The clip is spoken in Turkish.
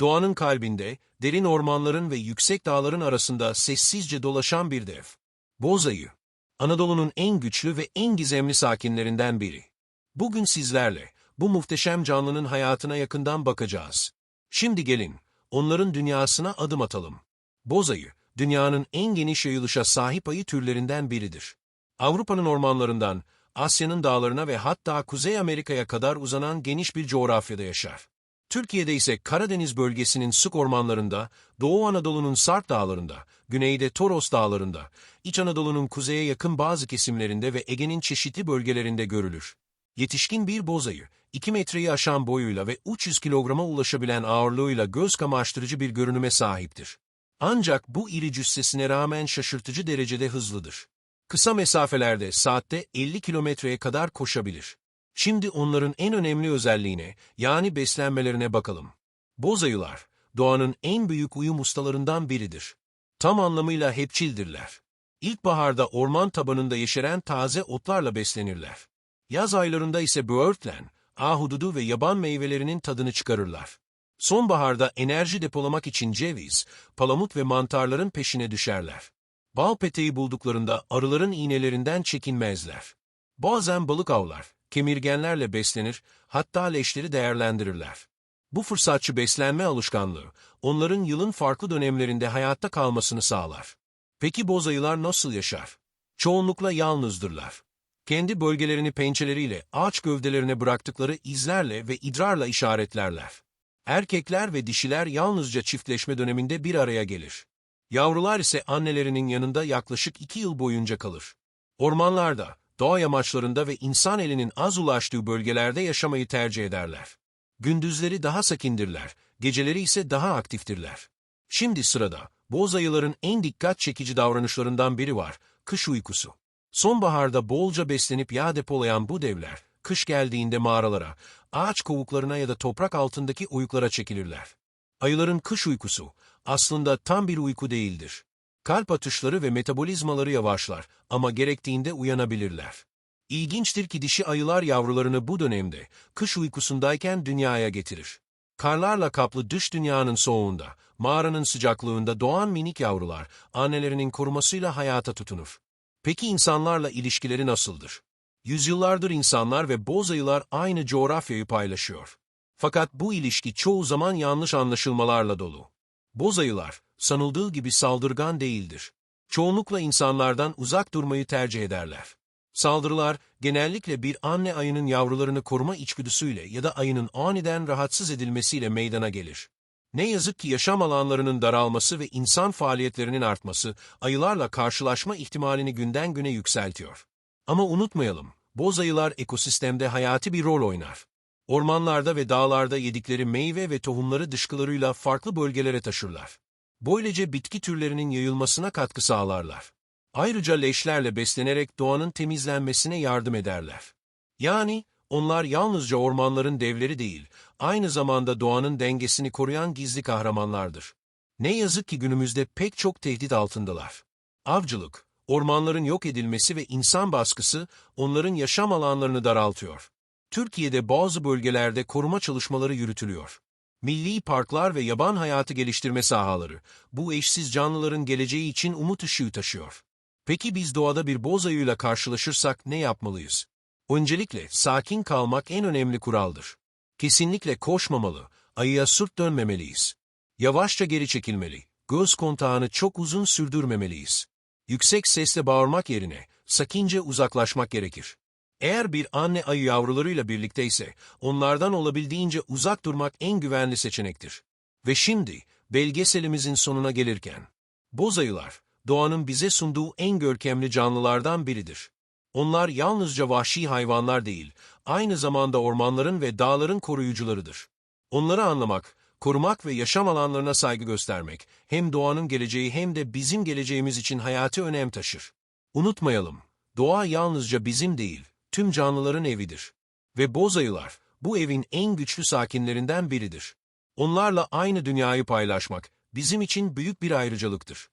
Doğanın kalbinde, derin ormanların ve yüksek dağların arasında sessizce dolaşan bir dev. Boz ayı. Anadolu'nun en güçlü ve en gizemli sakinlerinden biri. Bugün sizlerle bu muhteşem canlının hayatına yakından bakacağız. Şimdi gelin, onların dünyasına adım atalım. Boz ayı, dünyanın en geniş yayılışa sahip ayı türlerinden biridir. Avrupa'nın ormanlarından, Asya'nın dağlarına ve hatta Kuzey Amerika'ya kadar uzanan geniş bir coğrafyada yaşar. Türkiye'de ise Karadeniz bölgesinin sık ormanlarında, Doğu Anadolu'nun Sarp dağlarında, güneyde Toros dağlarında, İç Anadolu'nun kuzeye yakın bazı kesimlerinde ve Ege'nin çeşitli bölgelerinde görülür. Yetişkin bir bozayı, 2 metreyi aşan boyuyla ve 300 kilograma ulaşabilen ağırlığıyla göz kamaştırıcı bir görünüme sahiptir. Ancak bu iri cüssesine rağmen şaşırtıcı derecede hızlıdır. Kısa mesafelerde saatte 50 kilometreye kadar koşabilir. Şimdi onların en önemli özelliğine, yani beslenmelerine bakalım. Bozayılar, doğanın en büyük uyum ustalarından biridir. Tam anlamıyla hepçildirler. İlkbaharda orman tabanında yeşeren taze otlarla beslenirler. Yaz aylarında ise böğürtlen, ahududu ve yaban meyvelerinin tadını çıkarırlar. Sonbaharda enerji depolamak için ceviz, palamut ve mantarların peşine düşerler. Bal peteği bulduklarında arıların iğnelerinden çekinmezler. Bazen balık avlar, kemirgenlerle beslenir, hatta leşleri değerlendirirler. Bu fırsatçı beslenme alışkanlığı, onların yılın farklı dönemlerinde hayatta kalmasını sağlar. Peki bozayılar nasıl yaşar? Çoğunlukla yalnızdırlar. Kendi bölgelerini pençeleriyle ağaç gövdelerine bıraktıkları izlerle ve idrarla işaretlerler. Erkekler ve dişiler yalnızca çiftleşme döneminde bir araya gelir. Yavrular ise annelerinin yanında yaklaşık iki yıl boyunca kalır. Ormanlarda, doğa yamaçlarında ve insan elinin az ulaştığı bölgelerde yaşamayı tercih ederler. Gündüzleri daha sakindirler, geceleri ise daha aktiftirler. Şimdi sırada, boz ayıların en dikkat çekici davranışlarından biri var, kış uykusu. Sonbaharda bolca beslenip yağ depolayan bu devler, kış geldiğinde mağaralara, ağaç kovuklarına ya da toprak altındaki uyuklara çekilirler. Ayıların kış uykusu, aslında tam bir uyku değildir. Kalp atışları ve metabolizmaları yavaşlar ama gerektiğinde uyanabilirler. İlginçtir ki dişi ayılar yavrularını bu dönemde, kış uykusundayken dünyaya getirir. Karlarla kaplı dış dünyanın soğuğunda, mağaranın sıcaklığında doğan minik yavrular, annelerinin korumasıyla hayata tutunur. Peki insanlarla ilişkileri nasıldır? Yüzyıllardır insanlar ve boz ayılar aynı coğrafyayı paylaşıyor. Fakat bu ilişki çoğu zaman yanlış anlaşılmalarla dolu. Boz ayılar, sanıldığı gibi saldırgan değildir. Çoğunlukla insanlardan uzak durmayı tercih ederler. Saldırılar, genellikle bir anne ayının yavrularını koruma içgüdüsüyle ya da ayının aniden rahatsız edilmesiyle meydana gelir. Ne yazık ki yaşam alanlarının daralması ve insan faaliyetlerinin artması, ayılarla karşılaşma ihtimalini günden güne yükseltiyor. Ama unutmayalım, boz ayılar ekosistemde hayati bir rol oynar. Ormanlarda ve dağlarda yedikleri meyve ve tohumları dışkılarıyla farklı bölgelere taşırlar. Böylece bitki türlerinin yayılmasına katkı sağlarlar. Ayrıca leşlerle beslenerek doğanın temizlenmesine yardım ederler. Yani onlar yalnızca ormanların devleri değil, aynı zamanda doğanın dengesini koruyan gizli kahramanlardır. Ne yazık ki günümüzde pek çok tehdit altındalar. Avcılık, ormanların yok edilmesi ve insan baskısı onların yaşam alanlarını daraltıyor. Türkiye'de bazı bölgelerde koruma çalışmaları yürütülüyor. Milli parklar ve yaban hayatı geliştirme sahaları, bu eşsiz canlıların geleceği için umut ışığı taşıyor. Peki biz doğada bir boz ayıyla karşılaşırsak ne yapmalıyız? Öncelikle sakin kalmak en önemli kuraldır. Kesinlikle koşmamalı, ayıya sırt dönmemeliyiz. Yavaşça geri çekilmeli, göz kontağını çok uzun sürdürmemeliyiz. Yüksek sesle bağırmak yerine sakince uzaklaşmak gerekir. Eğer bir anne ayı yavrularıyla birlikteyse, onlardan olabildiğince uzak durmak en güvenli seçenektir. Ve şimdi, belgeselimizin sonuna gelirken, boz ayılar, doğanın bize sunduğu en görkemli canlılardan biridir. Onlar yalnızca vahşi hayvanlar değil, aynı zamanda ormanların ve dağların koruyucularıdır. Onları anlamak, korumak ve yaşam alanlarına saygı göstermek, hem doğanın geleceği hem de bizim geleceğimiz için hayati önem taşır. Unutmayalım, doğa yalnızca bizim değil, tüm canlıların evidir. Ve boz ayılar, bu evin en güçlü sakinlerinden biridir. Onlarla aynı dünyayı paylaşmak, bizim için büyük bir ayrıcalıktır.